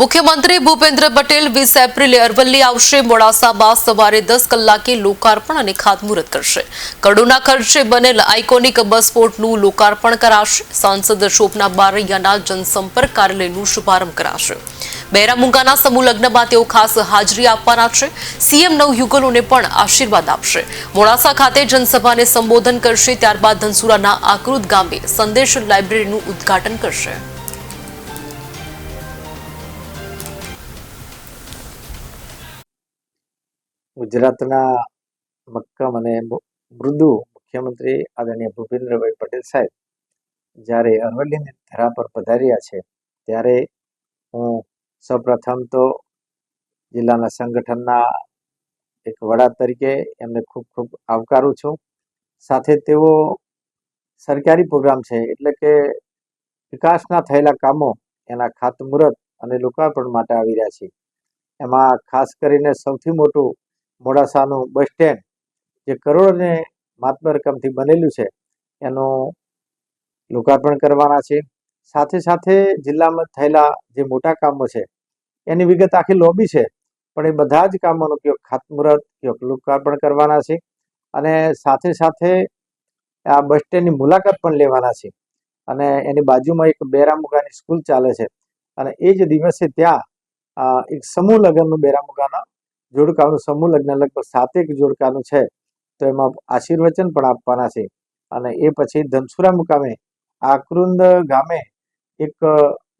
મુખ્યમંત્રી ભૂપેન્દ્ર પટેલ વીસ એપ્રિલે અરવલ્લી આવશે. મોડાસામાં સવારે દસ કલાકે લોકાર્પણ અને ખાતમુહૂર્ત કરશે. કરોડોના ખર્ચે બનેલ આઇકોનિક બસ પોર્ટનું લોકાર્પણ કરાશે. સાંસદ શોભના બારૈયાના જનસંપર્ક કાર્યાલયનું શુભારંભ કરાશે. બહેરામુંગાના સમૂહ લગ્નમાં તેઓ ખાસ હાજરી આપવાના છે. સીએમ નવયુગલોને પણ આશીર્વાદ આપશે. મોડાસા ખાતે જનસભાને સંબોધન કરશે. ત્યારબાદ ધનસુરાના આકૃત ગામે સંદેશ લાઇબ્રેરીનું ઉદ્ઘાટન કરશે. ગુજરાતના મક્કમ અને મૃદુ મુખ્યમંત્રી આદરણીય ભૂપેન્દ્રભાઈ પટેલ સાહેબ જ્યારે અરવલ્લીની ધરા પર પધાર્યા છે, ત્યારે હું સૌપ્રથમ તો જિલ્લાના સંગઠનના એક વડા તરીકે એમને ખૂબ ખૂબ આવકારું છું. સાથે તેઓ સરકારી પ્રોગ્રામ છે, એટલે કે વિકાસના થયેલા કામો એના ખાતમુહૂર્ત અને લોકાર્પણ માટે આવી રહ્યા છે. એમાં ખાસ કરીને સૌથી મોટું મોડાસાનું બસ સ્ટેન્ડ જે કરોડોને માત્ર રકમથી બનેલું છે, એનું લોકાર્પણ કરવાના છે. સાથે સાથે જિલ્લામાં થયેલા જે મોટા કામો છે, એની વિગત આખી લોબી છે, પણ એ બધા જ કામોનો કયો ખાતમુહૂર્ત કયો લોકાર્પણ કરવાના છે અને સાથે સાથે આ બસ સ્ટેન્ડની મુલાકાત પણ લેવાના છે. અને એની બાજુમાં એક બેરામુગાની સ્કૂલ ચાલે છે અને એ જ દિવસે ત્યાં એક સમૂહ લગ્નનું બેરામુગાના જોડકાનું સમૂહ લગ્ન લગભગ સાતેક જોડકાનું છે, તો એમાં આશીર્વચન પણ આપવાના છે. અને એ પછી ધનસુરા મુકામે આકરુંદ ગામે એક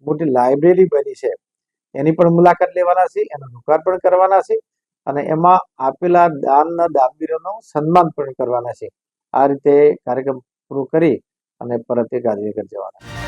મોટી લાઇબ્રેરી બની છે. એની પણ મુલાકાત લેવાના છે, એનું લોકાર્પણ કરવાના છે અને એમાં આપેલા દાનના દાનવીરોનું સન્માન પણ કરવાના છે. આ રીતે કાર્યક્રમ પૂરો કરી અને પરત એ ગાંધીનગર જવાના